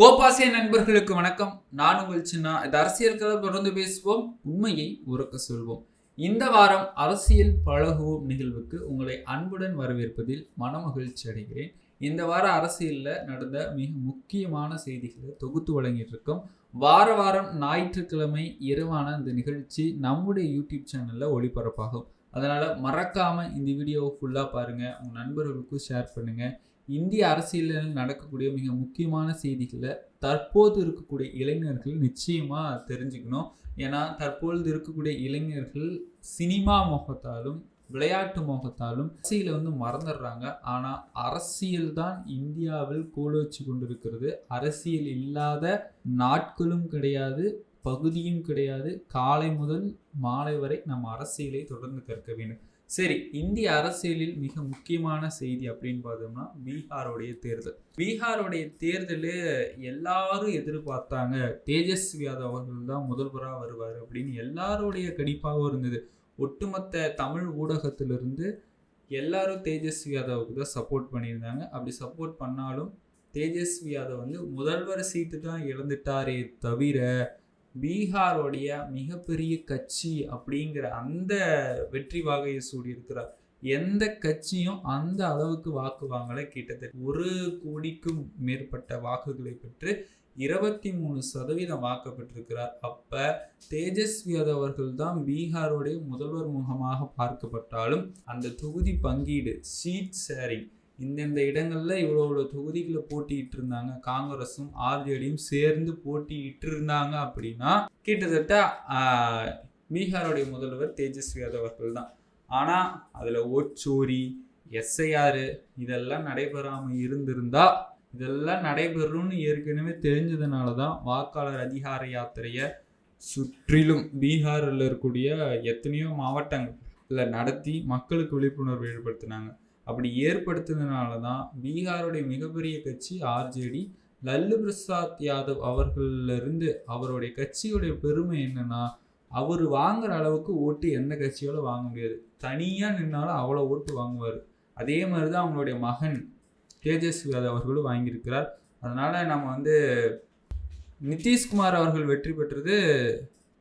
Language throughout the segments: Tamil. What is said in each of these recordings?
கோபாசிய நண்பர்களுக்கு வணக்கம். நான் உங்கள் சின்ன. இந்த அரசியல்களை தொடர்ந்து பேசுவோம். உண்மையை உறக்க சொல்வோம். இந்த வாரம் அரசியல் பழகுவோம் நிகழ்வுக்கு உங்களை அன்புடன் வரவேற்பதில் மனமகிழ்ச்சி அடைகிறேன். இந்த வார அரசியலில் நடந்த மிக முக்கியமான செய்திகளை தொகுத்து வழங்கிட்டு இருக்கோம் வார வாரம் ஞாயிற்றுக்கிழமை இரவான இந்த நிகழ்ச்சி நம்முடைய யூடியூப் சேனலில் ஒளிபரப்பாகும். அதனால் மறக்காமல் இந்த வீடியோவை ஃபுல்லாக பாருங்கள் உங்கள் நண்பர்களுக்கும் ஷேர் பண்ணுங்கள் இந்திய அரசியலில் நடக்கக்கூடிய மிக முக்கியமான செய்திகளை தற்போது இருக்கக்கூடிய இளைஞர்கள் நிச்சயமாக தெரிஞ்சுக்கணும். ஏன்னா தற்பொழுது இருக்கக்கூடிய இளைஞர்கள் சினிமா முகத்தாலும் விளையாட்டு மோகத்தாலும் அரசியலை வந்து மறந்துடுறாங்க. ஆனால் அரசியல் தான் இந்தியாவில் கோலோச்சு கொண்டிருக்கிறது. அரசியல் இல்லாத நாட்களும் கிடையாது. பகுதியும் கிடையாது. காலை முதல் மாலை வரை நம்ம அரசியலை தொடர்ந்து கற்க வேண்டும். சரி இந்திய அரசியலில் மிக முக்கியமான செய்தி அப்படின்னு பார்த்தோம்னா பீகாருடைய தேர்தல். பீகாருடைய தேர்தல் எல்லாரும் எதிர்பார்த்தாங்க. தேஜஸ்வி யாதவ் அவர்கள் தான் முதல்வராக வருவார் அப்படின்னு எல்லாருடைய கணிப்பாகவும் இருந்தது. ஒட்டுமொத்த தமிழ் ஊடகத்திலிருந்து எல்லாரும் தேஜஸ்வி யாதவுக்கு தான் சப்போர்ட் பண்ணியிருந்தாங்க. அப்படி சப்போர்ட் பண்ணாலும் தேஜஸ்வி யாதவ் வந்து முதல்வர் சீட்டு தான் இழந்துட்டாரே தவிர பீகாரோடைய மிகப்பெரிய கட்சி அப்படிங்கிற அந்த வெற்றி வாகையை சூடியிருக்கிறார் எந்த கட்சியும் அந்த அளவுக்கு வாக்கு வாங்கலை. கிட்டத்தட்ட ஒரு கோடிக்கும் மேற்பட்ட வாக்குகளை பெற்று இருபத்தி மூணு சதவீதம் வாக்கு பெற்றிருக்கிறார். அப்ப தேஜஸ்வி யாதவ் அவர்கள் தான் பீகாரோடைய முதல்வர் முகமாக பார்க்கப்பட்டாலும் அந்த தொகுதி பங்கீடு சீட் ஷேரிங் இந்தந்த இடங்களில் இவ்வளோ இவ்வளோ தொகுதிகளை போட்டிட்டு இருந்தாங்க காங்கிரஸும் ஆர்ஜேடியும் சேர்ந்து போட்டியிட்டு இருந்தாங்க அப்படின்னா கிட்டத்தட்ட ஆஹ், பீகாருடைய முதல்வர் தேஜஸ்வி யாதவ் அவர்கள் தான் ஆனால் அதில் ஓச்சோரி எஸ்ஐஆர் இதெல்லாம் நடைபெறாமல் இருந்திருந்தா இதெல்லாம் நடைபெறும்னு ஏற்கனவே தெரிஞ்சதுனால தான் வாக்காளர் அதிகார யாத்திரையை சுற்றிலும் பீகாரில் இருக்கக்கூடிய எத்தனையோ மாவட்டங்களில் நடத்தி மக்களுக்கு விழிப்புணர்வு ஏற்படுத்தினாங்க. அப்படி ஏற்படுத்துனதுனால தான் பீகாருடைய மிகப்பெரிய கட்சி ஆர்ஜேடி லல்லு பிரசாத் யாதவ் அவர்களிலிருந்து அவருடைய கட்சியுடைய பெருமை என்னன்னா அவர் வாங்குற அளவுக்கு ஓட்டு எந்த கட்சியோட வாங்க முடியாது. தனியாக நின்னாலும் அவ்வளோ ஓட்டு வாங்குவார். அதே மாதிரி தான் அவங்களுடைய மகன் தேஜஸ்வி யாதவ் அவர்களும் வாங்கியிருக்கிறார். அதனால் நம்ம வந்து நிதிஷ்குமார் அவர்கள் வெற்றி பெற்றது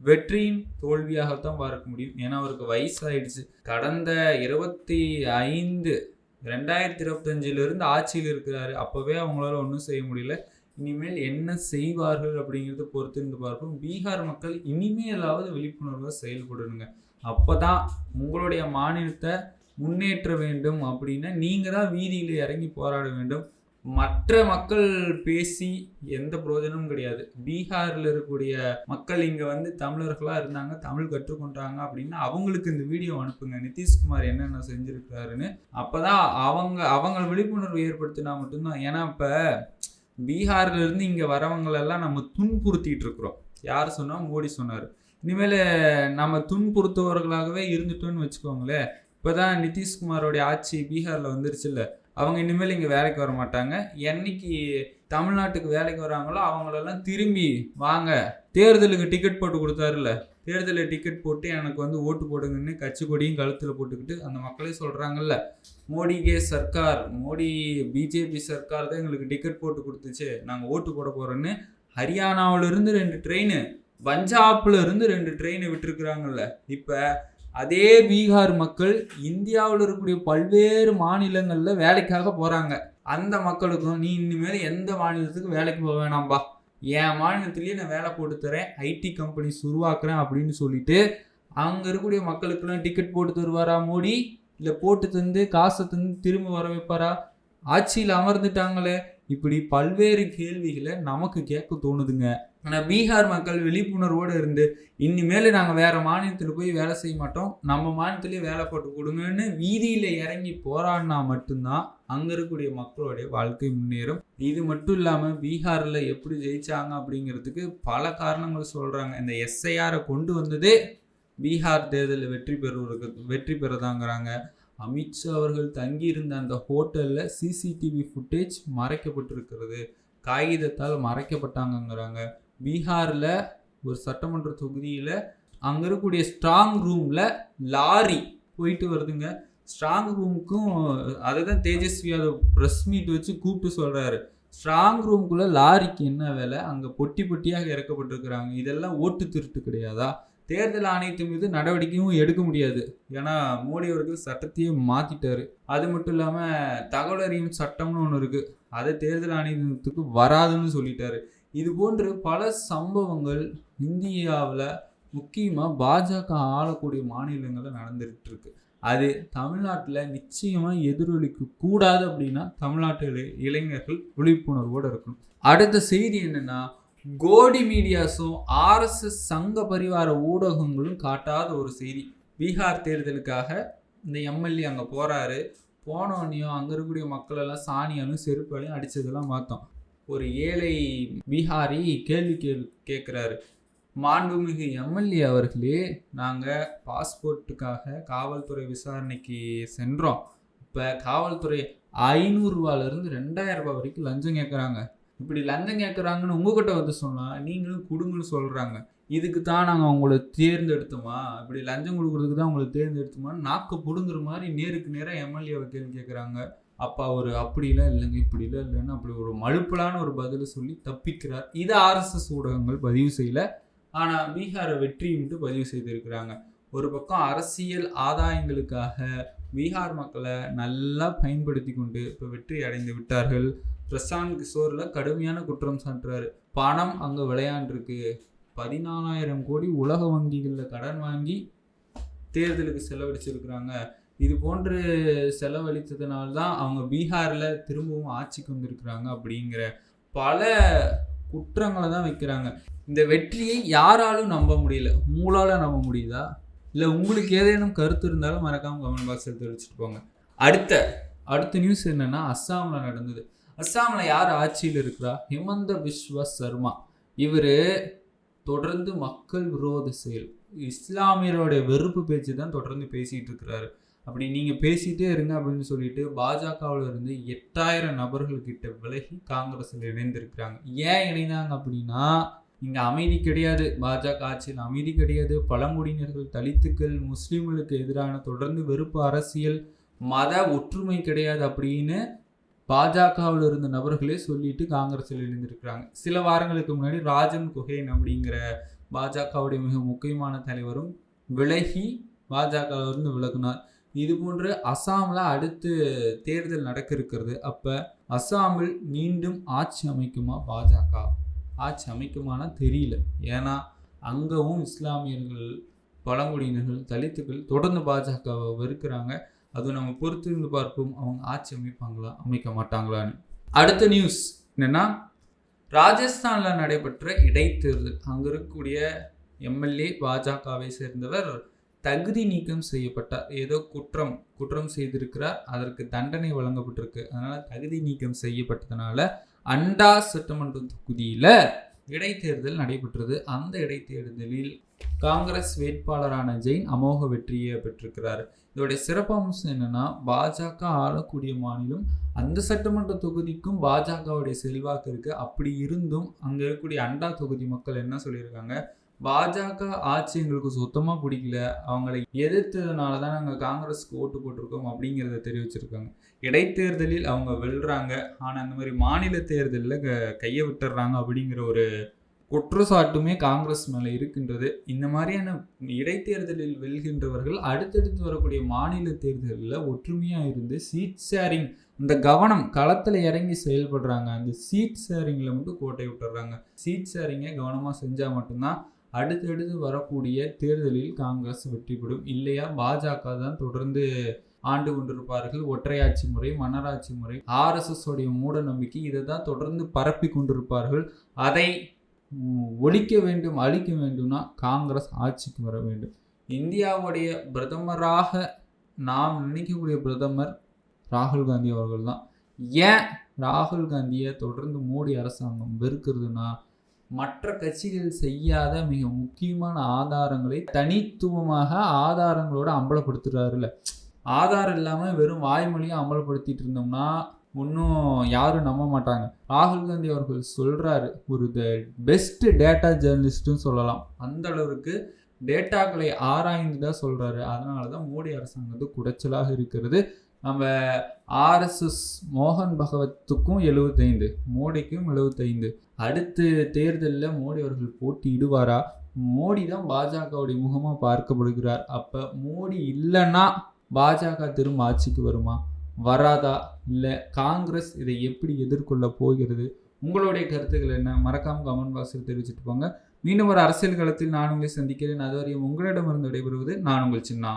வெற்றியின் தோல்வியாகத்தான் பார்க்க முடியும். ஏன்னா அவருக்கு வயசாயிடுச்சு. கடந்த இருபத்தி ஐந்து ரெண்டாயிரத்தி இருபத்தஞ்சிலிருந்து ஆட்சியில் இருக்கிறாரு. அப்போவே அவங்களால ஒன்றும் செய்ய முடியல. இனிமேல் என்ன செய்வார்கள் அப்படிங்கிறத பொறுத்திருந்து பார்ப்போம். பீகார் மக்கள் இனிமேலாவது விழிப்புணர்வாக செயல்படணுங்க. அப்போ தான் உங்களுடைய மாநிலத்தை முன்னேற்ற வேண்டும் அப்படின்னா நீங்கள் தான் வீதியில் இறங்கி போராட வேண்டும். மற்ற மக்கள் பேசி எந்த பிரயோஜனமும் கிடையாது. பீகாரில் இருக்கக்கூடிய மக்கள் இங்கே வந்து தமிழர்களாக இருந்தாங்க தமிழ் கற்றுக்கொண்டாங்க அப்படின்னா அவங்களுக்கு இந்த வீடியோ அனுப்புங்க. நிதிஷ்குமார் என்னென்ன செஞ்சுருக்காருன்னு அப்போ தான் அவங்க அவங்க விழிப்புணர்வு ஏற்படுத்தினா மட்டும்தான். ஏன்னா இப்போ பீகார்லேருந்து இங்கே வரவங்களெல்லாம் நம்ம துன்புறுத்திட்டு இருக்கிறோம். யார் சொன்னால் மோடி சொன்னார். இனிமேல் நம்ம துன்புறுத்துவர்களாகவே இருந்துட்டோன்னு வச்சுக்கோங்களேன். இப்போ தான் நிதிஷ்குமாரோடைய ஆட்சி பீகாரில் வந்துருச்சுல்ல. அவங்க இனிமேல் இங்கே வேலைக்கு வர மாட்டாங்க. என்னைக்கு தமிழ்நாட்டுக்கு வேலைக்கு வராங்களோ அவங்களெல்லாம் திரும்பி வாங்க. தேர்தலுக்கு டிக்கெட் போட்டு கொடுத்தாருல்ல. தேர்தலில் டிக்கெட் போட்டு எனக்கு வந்து ஓட்டு போடுங்கன்னு கட்சி கொடியும் கழுத்தில் போட்டுக்கிட்டு அந்த மக்களே சொல்கிறாங்கல்ல மோடிகே சர்க்கார் மோடி பிஜேபி சர்க்கார் தான் எங்களுக்கு டிக்கெட் போட்டு கொடுத்துச்சு. நாங்கள் ஓட்டு போட போகிறோன்னு ஹரியானாவிலிருந்து ரெண்டு ட்ரெயின் பஞ்சாப்ல இருந்து ரெண்டு ட்ரெயினை விட்டுருக்குறாங்கல்ல. இப்போ அதே பீகார் மக்கள் இந்தியாவில் இருக்கக்கூடிய பல்வேறு மாநிலங்களில் வேலைக்காக போகிறாங்க அந்த மக்களுக்கும் நீ இனிமேல் எந்த மாநிலத்துக்கு வேலைக்கு போக வேணாம்பா. என் மாநிலத்திலேயே நான் வேலை போட்டு தரேன் ஐடி கம்பெனிஸ் உருவாக்குறேன் அப்படின்னு சொல்லிட்டு அங்கே இருக்கக்கூடிய மக்களுக்கெல்லாம் டிக்கெட் போட்டு தருவாரா மோடி? இல்லை போட்டு தந்து காசை தந்து திரும்ப வர வைப்பாரா? ஆட்சியில் அமர்ந்துட்டாங்களே. இப்படி பல்வேறு கேள்விகளை நமக்கு கேட்க தோணுதுங்க. ஆனால் பீகார் மக்கள் விழிப்புணர்வோடு இருந்து இனிமேல் நாங்கள் வேறு மாநிலத்தில் போய் வேலை செய்ய மாட்டோம். நம்ம மாநிலத்திலேயே வேலை போட்டு கொடுங்கன்னு வீதியில் இறங்கி போராடினா மட்டும்தான் அங்கே இருக்கக்கூடிய மக்களுடைய வாழ்க்கை முன்னேறும். இது மட்டும் இல்லாமல் பீகாரில் எப்படி ஜெயித்தாங்க அப்படிங்கிறதுக்கு பல காரணங்கள் சொல்கிறாங்க இந்த எஸ்ஐஆரை கொண்டு வந்ததே பீகார் தேர்தலில் வெற்றி பெறுவதற்கு வெற்றி பெறதாங்கிறாங்க. அமித்ஷா அவர்கள் தங்கியிருந்த அந்த ஹோட்டலில் சிசிடிவி ஃபுட்டேஜ் மறைக்கப்பட்டிருக்கிறது. காகிதத்தால் மறைக்கப்பட்டாங்கங்கிறாங்க. பீகாரில் ஒரு சட்டமன்ற தொகுதியில் அங்கே இருக்கக்கூடிய ஸ்ட்ராங் ரூமில் லாரி போயிட்டு வருதுங்க. ஸ்ட்ராங் ரூமுக்கும் அதை தான் தேஜஸ்வி யாதவ் ப்ரெஸ் மீட் வச்சு கூப்பிட்டு சொல்கிறாரு ஸ்ட்ராங் ரூம்குள்ளே லாரிக்கு என்ன வேலை? அங்கே பொட்டி பொட்டியாக இறக்கப்பட்டிருக்கிறாங்க. இதெல்லாம் ஓட்டு திருட்டு கிடையாதா? தேர்தல் ஆணையத்தின் மீது நடவடிக்கையும் எடுக்க முடியாது. ஏன்னா மோடி அவர்கள் சட்டத்தையே மாற்றிட்டாரு அது மட்டும் இல்லாமல் தகவல் அறியும் சட்டம்னு ஒன்று இருக்குது அதை தேர்தல் ஆணையத்துக்கு வராதுன்னு சொல்லிட்டாரு. இது போன்று பல சம்பவங்கள் இந்தியாவில் முக்கியமாக பாஜக ஆளக்கூடிய மாநிலங்களில் நடந்துகிட்டு இருக்கு அது தமிழ்நாட்டில் நிச்சயமாக எதிரொலிக்க கூடாது அப்படின்னா தமிழ்நாட்டு இளைஞர்கள் விழிப்புணர்வோடு இருக்கணும். அடுத்த செய்தி என்னென்னா கோடி மீடியாஸும் ஆர்எஸ்எஸ் சங்க பரிவார ஊடகங்களும் காட்டாத ஒரு செய்தி. பீகார் தேர்தலுக்காக இந்த எம்எல்ஏ அங்கே போகிறாரு போனோடனையும் அங்கே இருக்கக்கூடிய மக்களெல்லாம் சாணியாலும் செருப்பாலையும் அடித்ததெல்லாம் பார்த்தோம் ஒரு ஏழை பீகாரி கேள்வி கேள் கேட்குறாரு மாண்புமிகு எம்எல்ஏ அவர்களே நாங்கள் பாஸ்போர்ட்டுக்காக காவல்துறை விசாரணைக்கு சென்றோம். இப்போ காவல்துறை ஐநூறுரூவாலேருந்து ரெண்டாயிரம் ரூபாய் வரைக்கும் லஞ்சம் கேட்குறாங்க இப்படி லஞ்சம் கேட்குறாங்கன்னு உங்ககிட்ட வந்து சொன்னால் நீங்களும் கொடுங்கன்னு சொல்கிறாங்க இதுக்கு தான் நாங்கள் உங்களை தேர்ந்தெடுத்தோமா? இப்படி லஞ்சம் கொடுக்குறதுக்கு தான் உங்களை தேர்ந்தெடுத்தோமா நாக்கு பிடுங்குற மாதிரி நேருக்கு நேராக எம்எல்ஏவை கேள்வி கேட்குறாங்க அப்போ அவர் அப்படிலாம் இல்லைங்க இப்படிலாம் இல்லைன்னு அப்படி ஒரு மழுப்பலான ஒரு பதிலை சொல்லி தப்பிக்கிறார். இதை ஆர்எஸ்எஸ் ஊடகங்கள் பதிவு செய்யலை. ஆனால் பீகாரை வெற்றின்ட்டு பதிவு செய்திருக்கிறாங்க. ஒரு பக்கம் அரசியல் ஆதாயங்களுக்காக பீகார் மக்களை நல்லா பயன்படுத்தி கொண்டு இப்போ வெற்றி அடைந்து விட்டார்கள். பிரசாந்த் கிஷோரில் கடுமையான குற்றம் சாட்டுறாரு. பணம் அங்கே விளையாண்டுருக்கு. பதினாலாயிரம் கோடி உலக வங்கிகளில் கடன் வாங்கி தேர்தலுக்கு செலவழிச்சிருக்கிறாங்க. இது போன்று செலவழித்ததுனால தான் அவங்க பீகாரில் திரும்பவும் ஆட்சிக்கு வந்திருக்கிறாங்க அப்படிங்கிற பல குற்றங்களை தான் வைக்கிறாங்க. இந்த வெற்றியை யாராலும் நம்ப முடியல. மூளால் நம்ப முடியுதா? இல்லை உங்களுக்கு ஏதேனும் கருத்து இருந்தாலும் மறக்காமல் கமெண்ட் பாக்ஸில் தெரிவிச்சுட்டு போங்க. அடுத்த அடுத்த நியூஸ் என்னென்னா அஸ்ஸாமில் நடந்தது. அஸ்ஸாமில் யார் ஆட்சியில் இருக்கிறா? ஹிமந்த விஸ்வ சர்மா. இவர் தொடர்ந்து மக்கள் விரோத செயல். இஸ்லாமியருடைய வெறுப்பு பேச்சு தான் தொடர்ந்து பேசிகிட்டு இருக்கிறாரு. அப்படி நீங்கள் பேசிகிட்டே இருங்க அப்படின்னு சொல்லிட்டு பாஜகவில் இருந்து எட்டாயிரம் நபர்கள்கிட்ட விலகி காங்கிரஸில் இணைந்திருக்கிறாங்க. ஏன் இணைந்தாங்க அப்படின்னா இங்கே அமைதி கிடையாது. பாஜக ஆட்சியில் அமைதி கிடையாது. பழங்குடியினர்கள் தலித்துக்கள் முஸ்லீம்களுக்கு எதிரான தொடர்ந்து வெறுப்பு அரசியல் மத ஒற்றுமை கிடையாது அப்படின்னு பாஜகவில் இருந்த நபர்களே சொல்லிட்டு காங்கிரஸில் இணைந்திருக்கிறாங்க சில வாரங்களுக்கு முன்னாடி ராஜன் குஹேன் அப்படிங்கிற பாஜகவுடைய மிக முக்கியமான தலைவரும் விலகி பாஜகவிலிருந்து விலகினார். இது போன்று அசாமில் அடுத்து தேர்தல் நடக்க இருக்கிறது. அப்போ அசாமில் மீண்டும் ஆட்சி அமைக்குமா பாஜக? ஆட்சி அமைக்குமானா தெரியல. ஏன்னா அங்கவும் இஸ்லாமியர்கள் பழங்குடியினர்கள் தலித்துக்கள் தொடர்ந்து பாஜகவை வெறுக்கிறாங்க. அது நம்ம பொறுத்திருந்து பார்ப்போம். அவங்க ஆட்சி அமைப்பாங்களா அமைக்க மாட்டாங்களான்னு அடுத்த நியூஸ் என்னென்னா ராஜஸ்தானில் நடைபெற்ற இடைத்தேர்தல். அங்கே இருக்கக்கூடிய எம்எல்ஏ பாஜகவை சேர்ந்தவர் தகுதி நீக்கம் செய்யப்பட்டார் ஏதோ குற்றம் குற்றம் செய்திருக்கிறார். அதற்கு தண்டனை வழங்கப்பட்டிருக்கு. அதனால் தகுதி நீக்கம் செய்யப்பட்டதுனால அண்டா சட்டமன்ற தொகுதியில் இடைத்தேர்தல் நடைபெற்றது. அந்த இடைத்தேர்தலில் காங்கிரஸ் வேட்பாளரான ஜெயின் அமோக வெற்றியை பெற்றிருக்கிறார். இதோடைய சிறப்பம்சம் என்னன்னா பாஜக ஆளக்கூடிய மாநிலம் அந்த சட்டமன்ற தொகுதிக்கும் பாஜகவுடைய செல்வாக்கு இருக்கு. அப்படி இருந்தும் அங்கே இருக்கக்கூடிய அண்டா தொகுதி மக்கள் என்ன சொல்லியிருக்காங்க? பாஜக ஆட்சி எங்களுக்கு சுத்தமாக பிடிக்கல. அவங்களை எதிர்த்ததுனால தான் நாங்கள் காங்கிரஸ்க்கு ஓட்டு போட்டிருக்கோம் அப்படிங்கிறத தெரிவிச்சிருக்காங்க. இடைத்தேர்தலில் அவங்க வெல்றாங்க. ஆனால் அந்த மாதிரி மாநில தேர்தலில் க கையை விட்டுறாங்க அப்படிங்கிற ஒரு குற்றச்சாட்டுமே காங்கிரஸ் மேலே இருக்கின்றது. இந்த மாதிரியான இடைத்தேர்தலில் வெல்கின்றவர்கள் அடுத்தடுத்து வரக்கூடிய மாநில தேர்தலில் ஒற்றுமையாக இருந்து சீட் ஷேரிங் இந்த கவனம் களத்தில் இறங்கி செயல்படுறாங்க. அந்த சீட் ஷேரிங்கில் மட்டும் கோட்டை விட்டுறாங்க. சீட் ஷேரிங்கை கவனமாக செஞ்சால் மட்டும்தான் அடுத்தடுத்து வரக்கூடிய தேர்தலில் காங்கிரஸ் வெற்றி பெறும் இல்லையா? பாஜக தான் தொடர்ந்து ஆண்டு கொண்டிருப்பார்கள். ஒற்றையாட்சி முறை மன்னராட்சி முறை. ஆர்எஸ்எஸ் உடைய மூட நம்பிக்கை இதை தான் தொடர்ந்து பரப்பி கொண்டிருப்பார்கள். அதை ஒழிக்க வேண்டும் அழிக்க வேண்டும்னா காங்கிரஸ் ஆட்சிக்கு வர வேண்டும். இந்தியாவுடைய பிரதமராக நாம் நினைக்கக்கூடிய பிரதமர் ராகுல் காந்தி அவர்கள் தான். ஏன் ராகுல் காந்தியை தொடர்ந்து மோடி அரசாங்கம் வெறுக்கிறதுனா மற்ற கட்சிகள் செய்யாத மிக முக்கியமான ஆதாரங்களை தனித்துவமாக ஆதாரங்களோட அம்பலப்படுத்துகிறாருல ஆதாரம் இல்லாமல் வெறும் வாய்மொழியை அமல்படுத்திட்டு இருந்தோம்னா ஒன்றும் யாரும் நம்ப மாட்டாங்க. ராகுல் காந்தி அவர்கள் சொல்கிறாரு ஒரு த பெஸ்ட் டேட்டா ஜேர்னலிஸ்ட்னு சொல்லலாம். அந்த அளவுக்கு டேட்டாக்களை ஆராய்ந்து தான் சொல்கிறாரு அதனால தான் மோடி அரசாங்கத்து குடைச்சலாக இருக்கிறது. நம்ம ஆர்எஸ்எஸ் மோகன் பகவத்துக்கும் எழுபத்தைந்து மோடிக்கும் எழுபத்தைந்து அடுத்து தேர்தலில் மோடி அவர்கள் போட்டியிடுவாரா? மோடி தான் பாஜகவுடைய முகமாக பார்க்கப்படுகிறார். அப்போ மோடி இல்லைன்னா பாஜக திரும்ப ஆட்சிக்கு வருமா? வராதா? இல்லை காங்கிரஸ் இதை எப்படி எதிர்கொள்ள போகிறது? உங்களுடைய கருத்துக்கள் என்ன? மறக்காம கமெண்ட் பாக்ஸில் தெரிவிச்சிட்டு போங்க. மீண்டும் ஒரு அரசியல் களத்தில் நான் உங்களை சந்திக்கிறேன். அதுவரையும் உங்களிடமிருந்து விடைபெறுவது நான் உங்கள் சின்னா.